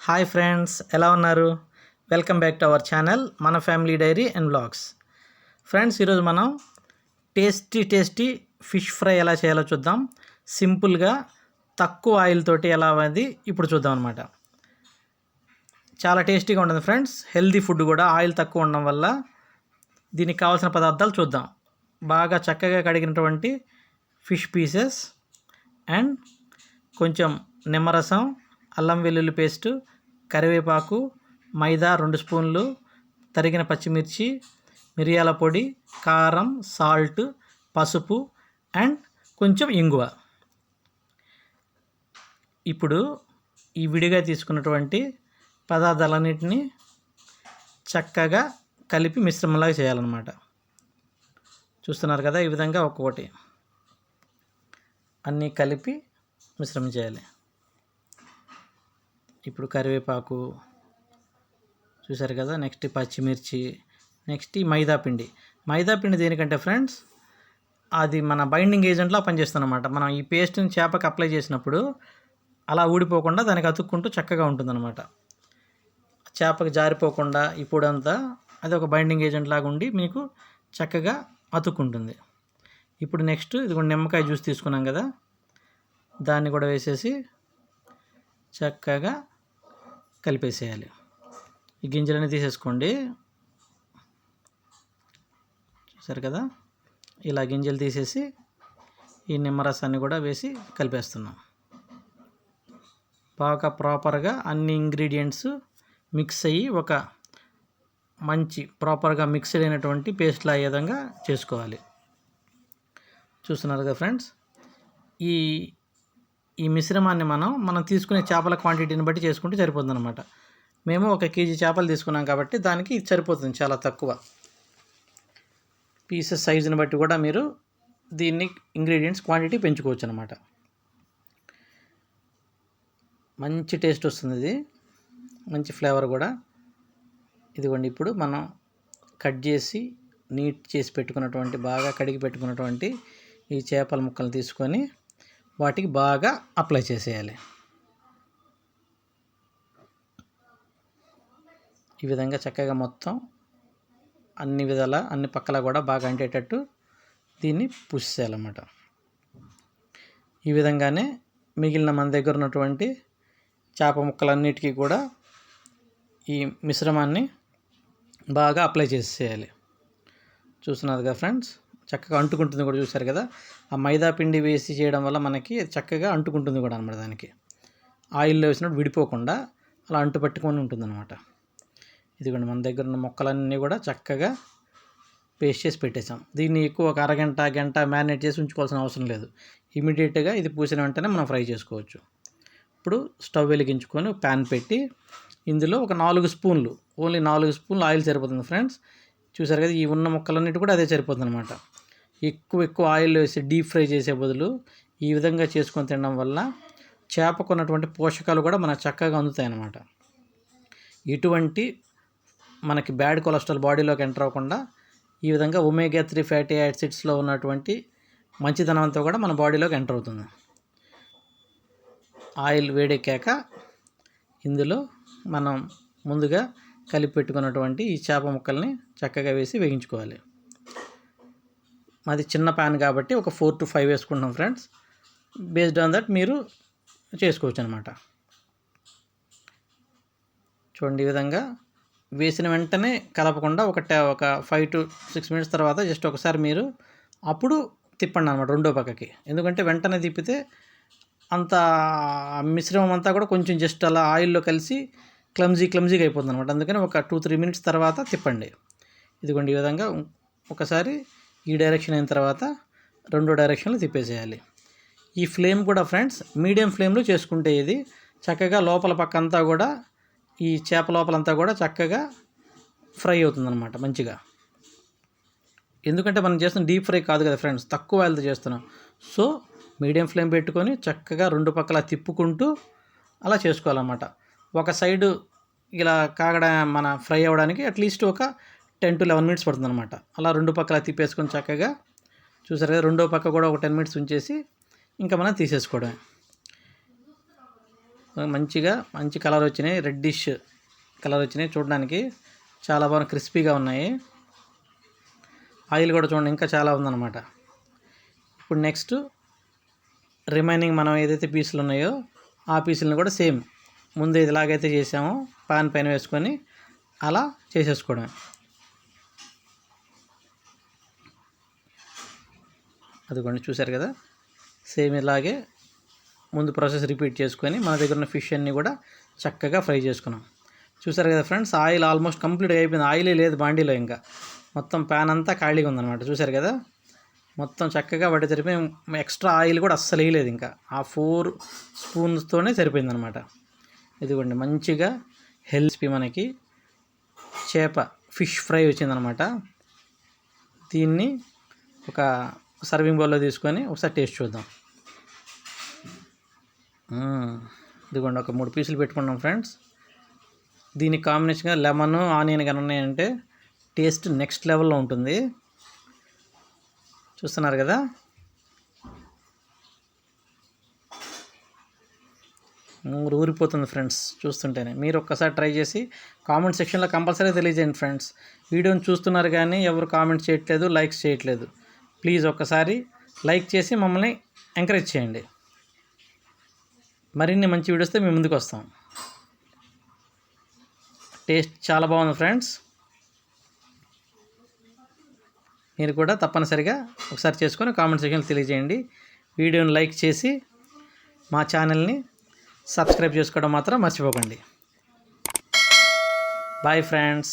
Hi friends ఎలా ఉన్నారు? Welcome back to our channel మన family diary and blogs. Friends ఈరోజు మనం టేస్టీ టేస్టీ ఫిష్ ఫ్రై ఎలా చేయాలో చూద్దాం. సింపుల్గా తక్కువ ఆయిల్ తోటి ఎలా అనేది ఇప్పుడు చూద్దాం అనమాట చాలా టేస్టీగా ఉంటుంది ఫ్రెండ్స్ హెల్దీ ఫుడ్ కూడా ఆయిల్ తక్కువ ఉండడం వల్ల దీనికి కావాల్సిన పదార్థాలు చూద్దాం. బాగా చక్కగా కడిగినటువంటి ఫిష్ పీసెస్ అండ్ కొంచెం నిమ్మరసం అల్లం వెల్లుల్లి పేస్టు కరివేపాకు మైదా రెండు స్పూన్లు తరిగిన పచ్చిమిర్చి మిరియాల పొడి కారం సాల్ట్ పసుపు అండ్ కొంచెం ఇంగువ. ఇప్పుడు ఈ విడిగా తీసుకున్నటువంటి పదార్థాలన్నింటినీ చక్కగా కలిపి మిశ్రమంలాగా చేయాలన్నమాట. చూస్తున్నారు కదా ఈ విధంగా ఒక్కొక్కటి. అన్నీ కలిపి మిశ్రమం చేయాలి. ఇప్పుడు కరివేపాకు చూసారు కదా నెక్స్ట్ పచ్చిమిర్చి నెక్స్ట్ ఈ మైదాపిండి మైదాపిండి దేనికంటే ఫ్రెండ్స్ అది మన బైండింగ్ ఏజెంట్లా పనిచేస్తుంది అనమాట మనం ఈ పేస్ట్ని చేపకి అప్లై చేసినప్పుడు అలా ఊడిపోకుండా దానికి అతుక్కుంటూ చక్కగా ఉంటుందన్నమాట. చేపకి జారిపోకుండా ఈ పొడంతా అది ఒక బైండింగ్ ఏజెంట్ లాగా ఉండి మీకు చక్కగా అతుక్కుంటుంది. ఇప్పుడు నెక్స్ట్ ఇది కూడా నిమ్మకాయ జ్యూస్ తీసుకున్నాం కదా దాన్ని కూడా వేసేసి చక్కగా కలిపేసేయాలి. ఈ గింజలన్నీ తీసేసుకోండి. చూసారు కదా? ఇలా గింజలు తీసేసి ఈ నిమ్మరసాన్ని కూడా వేసి కలిపేస్తున్నాం. బాగా ప్రాపర్గా అన్ని ఇంగ్రీడియంట్స్ మిక్స్ అయ్యి ఒక మంచి ప్రాపర్గా మిక్స్డ్ అయినటువంటి పేస్ట్లా అయ్యే విధంగా చేసుకోవాలి. చూస్తున్నారు కదా ఫ్రెండ్స్? ఈ ఈ మిశ్రమాన్ని మనం మనం తీసుకునే చేపల క్వాంటిటీని బట్టి చేసుకుంటే సరిపోతుంది అనమాట మేము ఒక కేజీ చేపలు తీసుకున్నాం కాబట్టి దానికి సరిపోతుంది చాలా తక్కువ. పీసెస్ సైజుని బట్టి కూడా మీరు దీన్ని ఇంగ్రీడియంట్స్ క్వాంటిటీ పెంచుకోవచ్చు అనమాట మంచి టేస్ట్ వస్తుంది ఇది. మంచి ఫ్లేవర్ కూడా. ఇదిగోండి ఇప్పుడు మనం కట్ చేసి నీట్ చేసి పెట్టుకున్నటువంటి బాగా కడిగి పెట్టుకున్నటువంటి ఈ చేపల ముక్కలు తీసుకొని వాటికి బాగా అప్లై చేసేయాలి. ఈ విధంగా చక్కగా మొత్తం అన్ని విధాల అన్ని పక్కల కూడా బాగా అంటేటట్టు దీన్ని పుష్ చేయాలన్నమాట. ఈ విధంగానే మిగిలిన మన దగ్గర ఉన్నటువంటి చేప ముక్కలన్నిటికీ కూడా ఈ మిశ్రమాన్ని బాగా అప్లై చేసేయాలి. చూస్తున్నారు కదా ఫ్రెండ్స్? చక్కగా అంటుకుంటుంది కూడా చూసారు కదా. ఆ మైదా పిండి వేసి చేయడం వల్ల మనకి చక్కగా అంటుకుంటుంది కూడా అనమాట దానికి. ఆయిల్లో వేసినప్పుడు విడిపోకుండా అలా అంటు పట్టుకొని ఉంటుంది అనమాట ఇదిగోండి మన దగ్గర ఉన్న మొక్కలన్నీ కూడా చక్కగా పేస్ట్ చేసి పెట్టేసాం దీన్ని ఎక్కువ ఒక అరగంట గంట మ్యారినేట్ చేసి ఉంచుకోవాల్సిన అవసరం లేదు. ఇమీడియట్గా ఇది పూసిన వెంటనే మనం ఫ్రై చేసుకోవచ్చు. ఇప్పుడు స్టవ్ వెలిగించుకొని ప్యాన్ పెట్టి ఇందులో ఒక నాలుగు స్పూన్లు ఓన్లీ నాలుగు స్పూన్లు ఆయిల్ సరిపోతుంది ఫ్రెండ్స్. చూసారు కదా ఈ ఉన్న మొక్కలన్నిటి కూడా అదే సరిపోతుంది అనమాట ఎక్కువ ఎక్కువ ఆయిల్ వేసి డీప్ ఫ్రై చేసే బదులు ఈ విధంగా చేసుకొని తినడం వల్ల చేపకు ఉన్నటువంటి పోషకాలు కూడా మనకు చక్కగా అందుతాయి అన్నమాట ఇటువంటి మనకి బ్యాడ్ కొలెస్ట్రాల్ బాడీలోకి ఎంటర్ అవ్వకుండా ఈ విధంగా ఒమేగా త్రీ ఫ్యాటీ యాసిడ్స్లో ఉన్నటువంటి మంచిదనం అంతా కూడా మన బాడీలోకి ఎంటర్ అవుతుంది. ఆయిల్ వేడెక్కాక ఇందులో మనం ముందుగా కలిపి పెట్టుకున్నటువంటి ఈ చేప ముక్కల్ని చక్కగా వేసి వేగించుకోవాలి మాది చిన్న ప్యాన్ కాబట్టి ఒక ఫోర్ టు ఫైవ్ వేసుకుంటున్నాం ఫ్రెండ్స్. బేస్డ్ ఆన్ దట్ మీరు చేసుకోవచ్చు అనమాట చూడండి ఈ విధంగా వేసిన వెంటనే కలపకుండా ఒక ఒక ఫైవ్ టు సిక్స్ మినిట్స్ తర్వాత జస్ట్ ఒకసారి మీరు అప్పుడు తిప్పండి అనమాట రెండో పక్కకి. ఎందుకంటే వెంటనే తిప్పితే అంత మిశ్రమం అంతా కూడా కొంచెం జస్ట్ అలా ఆయిల్లో కలిసి క్లమ్జీ క్లమ్జీగా అయిపోతుంది అనమాట అందుకని ఒక టూ త్రీ మినిట్స్ తర్వాత తిప్పండి. ఇదిగోండి ఈ విధంగా ఒకసారి ఈ డైరెక్షన్ అయిన తర్వాత రెండో డైరెక్షన్లో తిప్పేసేయాలి. ఈ ఫ్లేమ్ కూడా ఫ్రెండ్స్ మీడియం ఫ్లేమ్లో చేసుకుంటే ఇది చక్కగా లోపల పక్క అంతా కూడా ఈ చేప లోపలంతా కూడా చక్కగా ఫ్రై అవుతుందన్నమాట మంచిగా. ఎందుకంటే మనం చేస్తున్న డీప్ ఫ్రై కాదు కదా ఫ్రెండ్స్ తక్కువ ఆయిల్తో చేస్తున్నాం. సో మీడియం ఫ్లేమ్ పెట్టుకొని చక్కగా రెండు పక్కల తిప్పుకుంటూ అలా చేసుకోవాలన్నమాట. ఒక సైడు ఇలా కాగడ మన ఫ్రై అవ్వడానికి అట్లీస్ట్ ఒక టెన్ టు లెవెన్ మినిట్స్ పడుతుంది అనమాట అలా రెండు పక్కల తిప్పేసుకొని చక్కగా చూసారు కదా రెండో పక్క కూడా ఒక టెన్ మినిట్స్ ఉంచేసి ఇంకా మనం తీసేసుకోవడమే. మంచిగా మంచి కలర్ వచ్చినాయి రెడ్డిష్ కలర్ వచ్చినాయి. చూడడానికి చాలా బాగా క్రిస్పీగా ఉన్నాయి. ఆయిల్ కూడా చూడండి ఇంకా చాలా ఉందన్నమాట. ఇప్పుడు నెక్స్ట్ రిమైనింగ్ మనం ఏదైతే పీసులు ఉన్నాయో ఆ పీసులను కూడా సేమ్ ముందు ఇలాగైతే చేసామో పాన్ పైన వేసుకొని అలా చేసేసుకోవడమే. అదిగోండి చూశారు కదా? సేమ్ ఇలాగే ముందు ప్రాసెస్ రిపీట్ చేసుకొని మన దగ్గర ఉన్న ఫిష్ అన్నీ కూడా చక్కగా ఫ్రై చేసుకున్నాం. చూసారు కదా ఫ్రెండ్స్? ఆయిల్ ఆల్మోస్ట్ కంప్లీట్ అయిపోయింది. ఆయిలే లేదు బాండీలో ఇంకా. మొత్తం ప్యాన్ అంతా ఖాళీగా ఉందన్నమాట. చూసారు కదా? మొత్తం చక్కగా వాటి సరిపోయి ఎక్స్ట్రా ఆయిల్ కూడా అస్సలు వేయలేదు ఇంకా. ఆ ఫోర్ స్పూన్స్తోనే సరిపోయిందనమాట ఇదిగోండి మంచిగా హెల్త్ మనకి చేప ఫిష్ ఫ్రై వచ్చిందనమాట దీన్ని ఒక సర్వింగ్ బౌల్లో తీసుకొని ఒకసారి టేస్ట్ చూద్దాం. ఇదిగోండి ఒక మూడు పీసులు పెట్టుకున్నాం ఫ్రెండ్స్. దీనికి కాంబినేషన్గా లెమన్ ఆనియన్ కానీ ఉన్నాయంటే టేస్ట్ నెక్స్ట్ లెవెల్లో ఉంటుంది. చూస్తున్నారు కదా? ఊరు ఊరిపోతుంది ఫ్రెండ్స్ చూస్తుంటేనే. మీరు ఒక్కసారి ట్రై చేసి కామెంట్ సెక్షన్లో కంపల్సరీ తెలియజేయండి ఫ్రెండ్స్. వీడియోని చూస్తున్నారు కానీ ఎవరు కామెంట్ చేయట్లేదు లైక్స్ చేయట్లేదు. ప్లీజ్ ఒక్కసారి లైక్ చేసి మమ్మల్ని ఎంకరేజ్ చేయండి. మరిన్ని మంచి వీడియోస్తే మేము ముందుకు వస్తాం. టేస్ట్ చాలా బాగుంది ఫ్రెండ్స్. మీరు కూడా తప్పనిసరిగా ఒకసారి చేసుకొని కామెంట్ సెక్షన్లో తెలియజేయండి. వీడియోని లైక్ చేసి మా ఛానల్ని సబ్స్క్రైబ్ చేసుకోవడం మాత్రం మర్చిపోకండి. Bye friends.